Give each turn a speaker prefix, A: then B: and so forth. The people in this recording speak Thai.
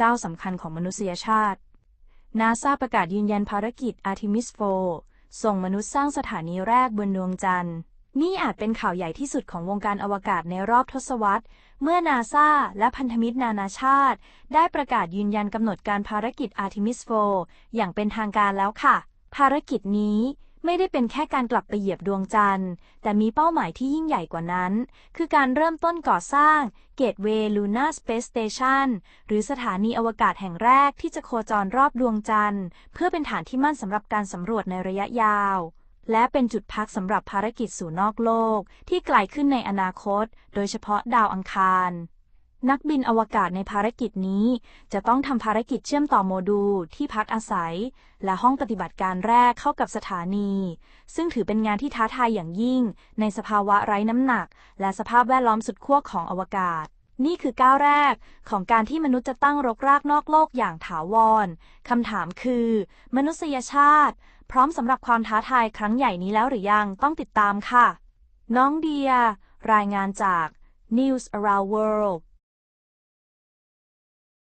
A: ก้าวสำคัญของมนุษยชาติ นาซาประกาศยืนยันภารกิจ Artemis 4 ส่งมนุษย์สร้างสถานีแรกบนดวงจันทร์นี่อาจเป็นข่าวใหญ่ที่สุดของวงการอวกาศในรอบทศวรรษ เมื่อนาซาและพันธมิตรนานาชาติ ได้ประกาศยืนยันกำหนดการภารกิจ Artemis 4 อย่างเป็นทางการแล้วค่ะ ภารกิจนี้ ไม่ได้เป็นแค่การกลับไปเหยียบดวงจันทร์ แต่มีเป้าหมายที่ยิ่งใหญ่กว่านั้น คือการเริ่มต้นก่อสร้าง Gateway Lunar Space Station หรือสถานีอวกาศแห่งแรกที่จะโคจรรอบดวงจันทร์ เพื่อเป็นฐานที่มั่นสำหรับการสำรวจในระยะยาว และเป็นจุดพักสำหรับภารกิจสู่นอกโลก ที่ไกลขึ้นในอนาคต โดยเฉพาะดาวอังคาร นักบินอวกาศในภารกิจนี้ จะต้องทำภารกิจเชื่อมต่อโมดูลที่พักอาศัย และห้องปฏิบัติการแรกเข้ากับสถานี ซึ่งถือเป็นงานที่ท้าทายอย่างยิ่ง ในสภาวะไร้น้ำหนัก และสภาพแวดล้อมสุดขั้วของอวกาศ นี่คือก้าวแรกของการที่มนุษย์จะตั้งรกรากนอกโลกอย่างถาวรคำถามคือ มนุษยชาติ พร้อมสำหรับความท้าทายครั้งใหญ่นี้แล้วหรือยังต้องติดตามค่ะ น้องเดีย รายงานจาก News Around World